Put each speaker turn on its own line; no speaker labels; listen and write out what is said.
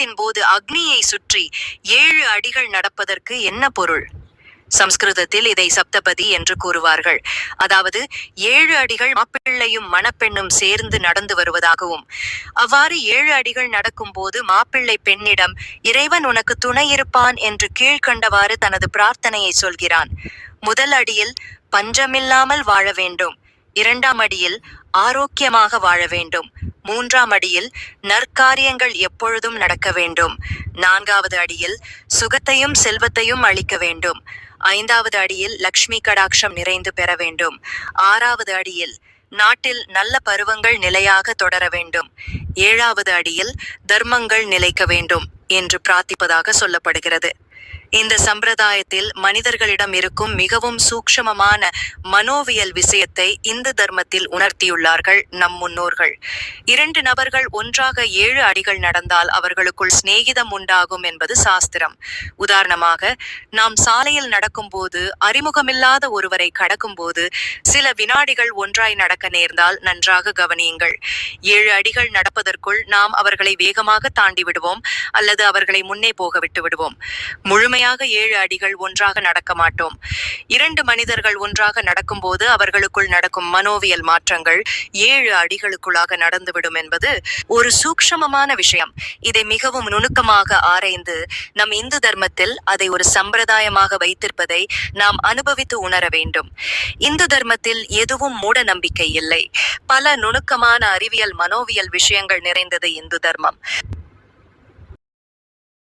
யாகத்தின் போது அக்னியை சுற்றி ஏழு அடிகள் நடப்பதற்கு என்ன பொருள்? சம்ஸ்கிருதத்தில் இதை சப்தபதி என்று கூறுவார்கள். அதாவது ஏழு அடிகள் மாப்பிள்ளையும் மணப்பெண்ணும் சேர்ந்து நடந்து வருவதாகவும் அவ்வாறு ஏழு அடிகள் நடக்கும் போது மாப்பிள்ளை பெண்ணிடம் இறைவன் உனக்கு துணை இருப்பான் என்று கீழ்கண்டவாறு தனது பிரார்த்தனையை சொல்கிறான். முதல் அடியில் பஞ்சமில்லாமல் வாழ வேண்டும். இரண்டாம் அடியில் ஆரோக்கியமாக வாழ வேண்டும். மூன்றாம் அடியில் நற்காரியங்கள் எப்பொழுதும் நடக்க வேண்டும். நான்காவது அடியில் சுகத்தையும் செல்வத்தையும் அளிக்க வேண்டும். ஐந்தாவது அடியில் லக்ஷ்மி கடாட்சம் நிறைந்து பெற வேண்டும். ஆறாவது அடியில் நாட்டில் நல்ல பருவங்கள் நிலையாக தொடர வேண்டும். ஏழாவது அடியில் தர்மங்கள் நிலைக்க வேண்டும் என்று பிரார்த்திப்பதாக சொல்லப்படுகிறது. இந்த சம்பிரதாயத்தில் மனிதர்களிடம் இருக்கும் மிகவும் சூக்ஷமமான மனோவியல் விஷயத்தை இந்து தர்மத்தில் உணர்த்தியுள்ளார்கள் நம் முன்னோர்கள். இரண்டு நபர்கள் ஒன்றாக ஏழு அடிகள் நடந்தால் அவர்களுக்குள் சிநேகிதம் உண்டாகும் என்பது சாஸ்திரம். உதாரணமாக நாம் சாலையில் நடக்கும்போது அறிமுகமில்லாத ஒருவரை கடக்கும்போது சில வினாடிகள் ஒன்றாய் நடக்க நேர்ந்தால் நன்றாக கவனியுங்கள். ஏழு அடிகள் நடப்பதற்குள் நாம் அவர்களை வேகமாக தாண்டி விடுவோம் அல்லது அவர்களை முன்னே போக விட்டு விடுவோம். முழுமையாக ஏழு அடிகள் ஒன்றாக நடக்க மாட்டோம். இரண்டு மனிதர்கள் ஒன்றாக நடக்கும்போது அவர்களுக்குள் நடக்கும் மனோவியல் மாற்றங்கள் ஏழு அடிகளுக்குள்ளாக நடந்துவிடும் என்பது ஒரு சூக்ஷமமான விஷயம். இதை மிகவும் நுணுக்கமாக ஆராய்ந்து நம் இந்து தர்மத்தில் அதை ஒரு சம்பிரதாயமாக வைத்திருப்பதை நாம் அனுபவித்து உணர வேண்டும். இந்து தர்மத்தில் எதுவும் மூட நம்பிக்கை இல்லை. பல நுணுக்கமான அறிவியல் மனோவியல் விஷயங்கள் நிறைந்தது இந்து தர்மம்.